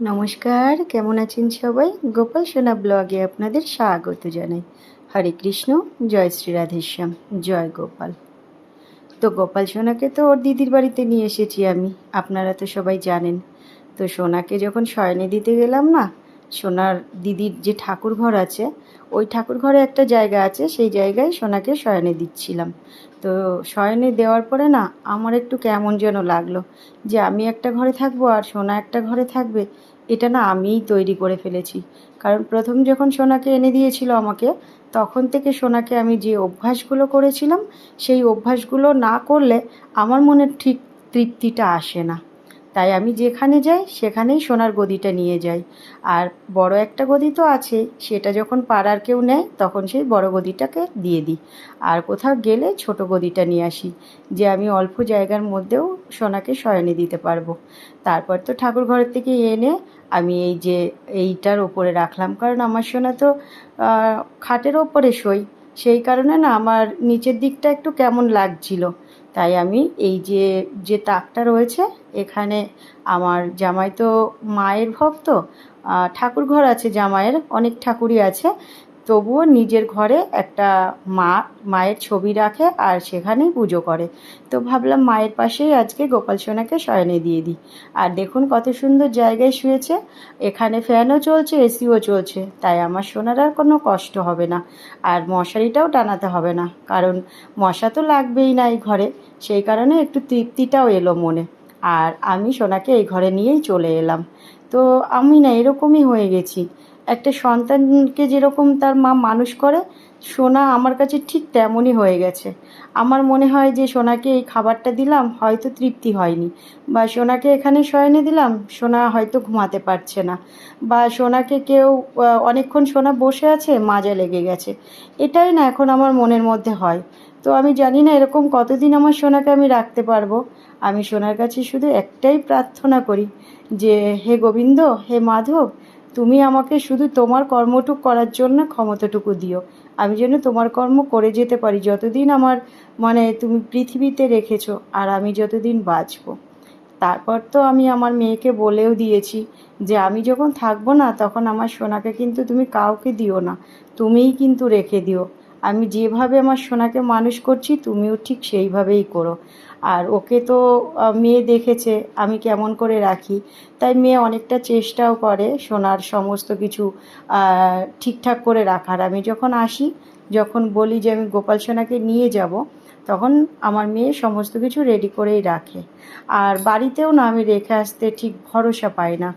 নমস্কার, কেমন আছেন সবাই? গোপাল সোনা ব্লগে আপনাদের স্বাগত জানাই। হরে কৃষ্ণ, জয় শ্রী রাধেশ্যাম, জয় গোপাল। তো গোপাল সোনাকে তো ওর দিদির বাড়িতে নিয়ে এসেছি আমি, আপনারা তো সবাই জানেন। তো সোনাকে যখন শয়নে দিতে গেলাম না, সোনার দিদির যে ঠাকুর ঘর আছে ওই ঠাকুর ঘরে একটা জায়গা আছে, সেই জায়গায় সোনাকে শয়নে দিচ্ছিলাম। তো শয়নে দেওয়ার পরে না, আমার একটু কেমন যেন লাগল যে আমি একটা ঘরে থাকব আর সোনা একটা ঘরে থাকবে, এটা না আমিই তৈরি করে ফেলেছি। কারণ প্রথম যখন সোনাকে এনে দিয়েছিল আমাকে, তখন থেকে সোনাকে আমি যে অভ্যাসগুলো করেছিলাম, সেই অভ্যাসগুলো না করলে আমার মনে ঠিক তৃপ্তিটা আসে না। তাই আমি যেখানে যাই, সেখানেই সোনার গদিটা নিয়ে যাই। আর বড় একটা গদি তো আছেই সেটা যখন পাড়ার কেউ নেয়, তখন সেই বড় গদিটাকে দিয়ে দিই। আর কোথাও গেলে ছোট গদিটা নিয়ে আসি, যে আমি অল্প জায়গার মধ্যেও সোনাকে শয়নে দিতে পারব। তারপর তো ঠাকুর ঘরের থেকে এনে আমি এই যে এইটার ওপরে রাখলাম, কারণ আমার সোনা তো খাটের ওপরে শোই সেই কারণে না, আমার নিচের দিকটা একটু কেমন লাগছিল। তাই আমি এই যে যে তাকটা রয়েছে, এখানে আমার জামাই তো মায়ের ভক্ত ঠাকুর ঘর আছে জামাইয়ের, অনেক ঠাকুরই আছে। তবুও নিজের ঘরে একটা মা, মায়ের ছবি রাখে আর সেখানেই পুজো করে। তো ভাবলাম মায়ের পাশেই আজকে গোপাল সোনাকে শয়নে দিয়ে দিই। আর দেখুন কত সুন্দর জায়গায় শুয়েছে। এখানে ফ্যানও চলছে, এসিও চলছে। তাই আমার সোনার আর কোনো কষ্ট হবে না। আর মশারিটাও টানাতে হবে না। কারণ মশা তো লাগবেই না এই ঘরে। সেই কারণে একটু তৃপ্তিটাও এলো মনে। আর আমি সোনাকে এই ঘরে নিয়েই চলে এলাম। তো আমি না এরকমই হয়ে গেছি। একটা সন্তানকে যেরকম তার মা মানুষ করে, সোনা আমার কাছে ঠিক তেমনই হয়ে গেছে। আমার মনে হয় যে সোনাকে এই খাবারটা দিলাম, হয়তো তৃপ্তি হয়নি। বা সোনাকে এখানে শয়নে দিলাম, সোনা হয়তো ঘুমাতে পারছে না। বা সোনাকে কেউ অনেকক্ষণ সোনা বসে আছে, মাজা লেগে গেছে। এটাই না এখন আমার মনের মধ্যে হয়। তো আমি জানি না এরকম কতদিন আমার সোনাকে আমি রাখতে পারব। আমি সোনার কাছে শুধু একটাই প্রার্থনা করি যে, হে গোবিন্দ, হে মাধব তুমি আমাকে শুধু তোমার কর্মটুক করার জন্য ক্ষমতাটুকু দিও। আমি যেন তোমার কর্ম করে যেতে পারি, যতদিন আমার মানে তুমি পৃথিবীতে রেখেছো, আর আমি যতদিন বাঁচব। তারপর তো আমি আমার মেয়েকে বলেও দিয়েছি যে, আমি যখন থাকব না, তখন আমার সোনাকে কিন্তু তুমি কাউকে দিও না। তুমিই কিন্তু রেখে দিও। আমি যেভাবে আমার সোনাকে মানুষ করছি, তুমিও ঠিক সেইভাবেই করো। আর ওকে তো মেয়ে দেখেছে, আমি কেমন করে রাখি? তাই মেয়ে অনেকটা চেষ্টাও করে সোনার সমস্ত কিছু ঠিকঠাক করে রাখার। আমি যখন আসি, যখন বলি যে আমি গোপাল সোনাকে নিয়ে যাব, তখন আমার মেয়ে সমস্ত কিছু রেডি করেই রাখে। আর বাড়িতেও না আমি রেখে আসতে ঠিক ভরসা পাই না।